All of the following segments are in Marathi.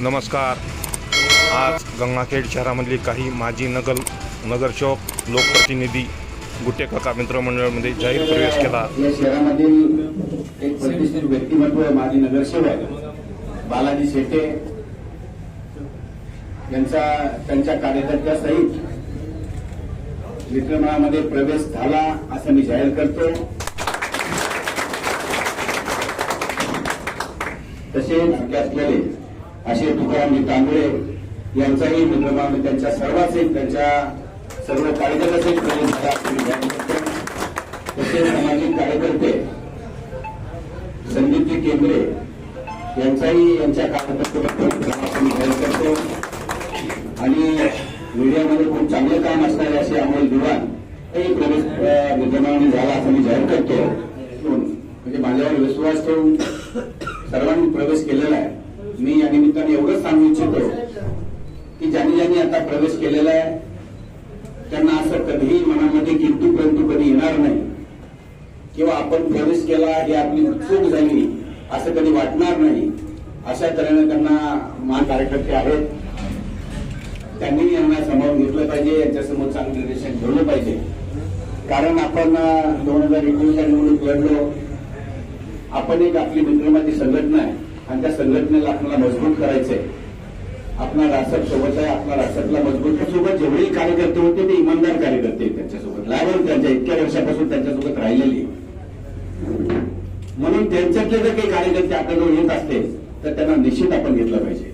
नमस्कार. आज गंगाखेड शहरामधले काही माजी नगर नगरसेवक लोकप्रतिनिधी गुट्टे काका मित्रमंडळामध्ये जाहीर प्रवेश केला. शहरामधील एक प्रतिष्ठित व्यक्तिमत्व माजी नगरसेवक बालाजी शेटे यांचा त्यांच्या कार्यकर्त्यासहित विक्रमणामध्ये प्रवेश झाला असं मी जाहीर करतो. तसेच असलेले असे तुकारामजी तांबळे यांचाही विक्रमामध्ये त्यांच्या सर्वांचे त्यांच्या सर्व कार्यकर्त्याचे प्रवेश झाला तसेच सामाजिक कार्यकर्ते संदीपजी केंद्रे यांचाही यांच्या कार्यकर्त्याबद्दल जाहीर करतो. आणि मीडियामध्ये खूप चांगले काम असणारे असे अमोल दिवाण हेही प्रवेश अ, झाला असं मी जाहीर करतो. म्हणजे माझ्यावर विश्वास ठेवून सर्वांनी प्रवेश केलेला आहे. मी या निमित्ताने एवढंच सांगू इच्छितो की ज्यांनी ज्यांनी आता प्रवेश केलेला आहे त्यांना असं कधीही मनामध्ये किंतू परंतु कधी येणार नाही. किंवा आपण प्रवेश केला हे आपली चूक झाली असं कधी वाटणार नाही. अशा तऱ्हेने त्यांना मान कार्यकर्ते आहेत. त्यांनी यांना समोर घेतलं पाहिजे यांच्यासमोर चांगलं निर्देशन ठेवलं पाहिजे. कारण आपण दोन हजार एकोणीसच्या निवडणूक लढलो. आपण एक आपली विक्रमाची संघटना आहे. आणि त्या संघटनेला आपल्याला मजबूत करायचंय. आपला रासप सोबत आहे आपला रासपला मजबूत सोबत जेवढेही कार्यकर्ते होते ते इमानदार कार्यकर्ते त्यांच्यासोबत. लायवर त्यांच्या इतक्या वर्षापासून त्यांच्यासोबत राहिलेली म्हणून त्यांच्यातले जर काही कार्यकर्ते आपल्याजवळ येत असते तर त्यांना निश्चित आपण घेतलं पाहिजे.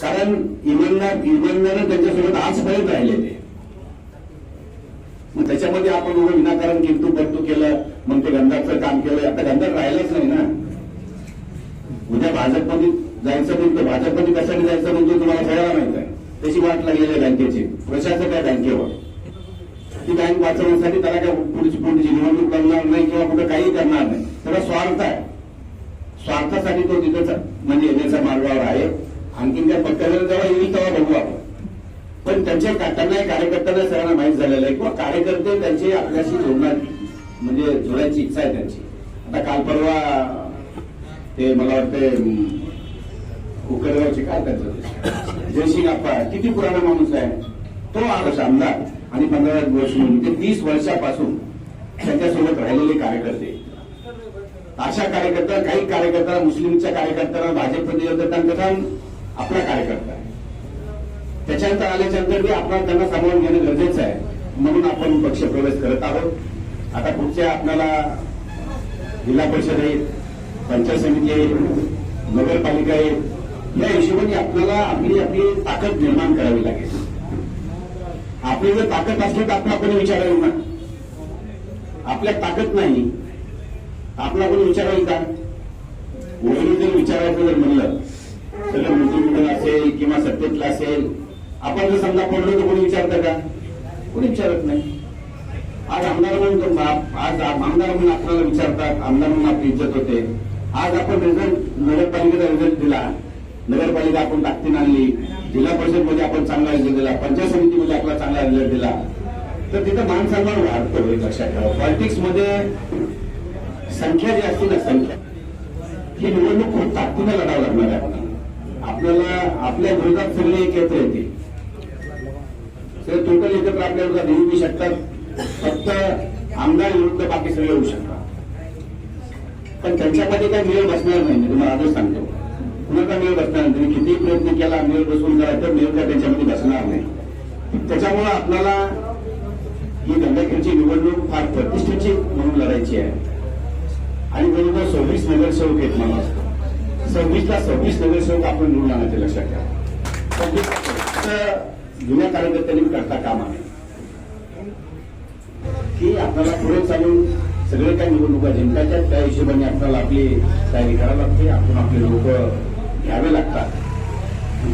कारण इमानदार इमानदार त्यांच्यासोबत आजपर्यंत राहिलेले मग त्याच्यामध्ये आपण विनाकारण किंतू परतू केलं मग ते गंधाचं काम केलं आता गंधार राहिलंच नाही ना. उद्या भाजपमध्ये जायचं म्हणतो भाजपमध्ये कशाने जायचं म्हणतो तुम्हाला सगळ्याला माहीत आहे. त्याची वाट लागलेली आहे बँकेची. प्रशासक आहे बँकेवर. ती बँक वाचवण्यासाठी त्याला काय पुढची पुढची निवडणूक करणार नाही किंवा कुठं काही करणार नाही. त्याला स्वार्थ आहे. स्वार्थासाठी तो तिथंच म्हणजे येण्याच्या मार्गावर आहे. आणखीन त्या पत्त्यावर जेव्हा येईल तेव्हा बघू आपण. पण त्यांच्या त्यांना कार्यकर्त्यांना सगळ्यांना माहीत झालेलं आहे. किंवा कार्यकर्ते त्यांची आपल्याशी जोडणार म्हणजे जोडायची इच्छा आहे त्यांची. आता काल परवा ते मला वाटते उकरगावचे काय त्यांचं जयसिंग आप्पा किती पुराणा माणूस आहे? तो आदर्श आमदार आणि पंधरा वर्ष म्हणून ते तीस वर्षापासून त्यांच्यासोबत राहिलेले कार्यकर्ते. अशा कार्यकर्ता काही कार्यकर्ता मुस्लिमच्या कार्यकर्त्यांना भाजपमध्ये येतं आपला कार्यकर्ता आहे. त्याच्यानंतर आल्याच्यानंतर बी आपल्याला त्यांना सामावून घेणं गरजेचं आहे. म्हणून आपण पक्षप्रवेश करत आहोत. आता पुढच्या आपल्याला जिल्हा परिषद आहे. पंचायत समिती आहे नगरपालिका आहे. या हिशोबाने आपल्याला आपली आपली ताकद निर्माण करावी लागेल. आपली जर ताकद असली तर आपण आपण विचारावी ना आपल्या ताकद नाही आपला कोणी विचारावी का वरून जर विचारायचं जर म्हणलं तर मंत्रिमंडळ असेल किंवा सत्तेतलं असेल आपण जर समजा पडलो तर कोणी विचारतं का? कोणी विचारत नाही. आज आमदार म्हणून बाप- आज आमदार म्हणून आपल्याला विचारतात आमदार म्हणून आपली इज्जत होते. आज आपण रिझल्ट नगरपालिकेचा रिझल्ट दिला. नगरपालिका आपण ताकदीन आणली. जिल्हा परिषदमध्ये आपण चांगला रिझल्ट दिला. पंचायत समितीमध्ये आपला चांगला रिझल्ट दिला. तर तिथं मान सन्मान वाढतो हे लक्षात ठेवा. पॉलिटिक्समध्ये संख्या जी असते ना संख्या ही निवडणूक खूप ताकदीनं लढावं लागणार आहे. आपल्याला. आपल्या विरोधात सगळे एकत्र येते सर टोटल एकत्र आपल्या विरोधात येऊ शकतात. फक्त आमदार विरुद्ध बाकी सगळे होऊ शकतात. पण त्यांच्यामध्ये काही मेळ बसणार नाही मी तुम्हाला आजच सांगतो. काय मेळ बसणार नाही? तुम्ही कितीही प्रयत्न केला मेळ बसवून तर मेळ काय त्यांच्यामध्ये बसणार नाही. त्याच्यामुळं आपल्याला ही गंगाखेडची निवडणूक फार प्रतिष्ठेची म्हणून लढायची आहे. आणि बरोबर सव्वीस नगरसेवक आहेत मला सव्वीसला सव्वीस नगरसेवक आपण निवडून आणायचे लक्षात घ्या सव्वीस जुन्या कार्यकर्त्यांनी करता काम आहे की आपल्याला पुढे चालून सगळे काही निवडणुका जिंकायच्या त्या हिशोबाने आपल्याला आपली तयारी करावी लागते आपण आपले लोक घ्यावे लागतात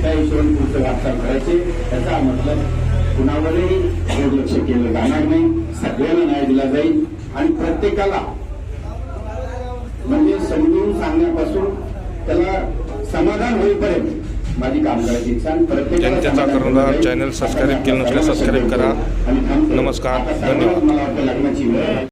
त्या हिशोबाने पुढचं वाटचाल करायचे त्याचा मतलब कुणावरही दुर्लक्ष केलं जाणार नाही सगळ्यांना न्याय दिला जाईल आणि प्रत्येकाला म्हणजे समजून सांगण्यापासून त्याला समाधान होईपर्यंत माझी काम करायची इच्छा चॅनल सबस्क्राईब केलं नसल्यास सबस्क्राईब करा. नमस्कार. धन्यवाद. मला वाटतं लग्नाची वेळ.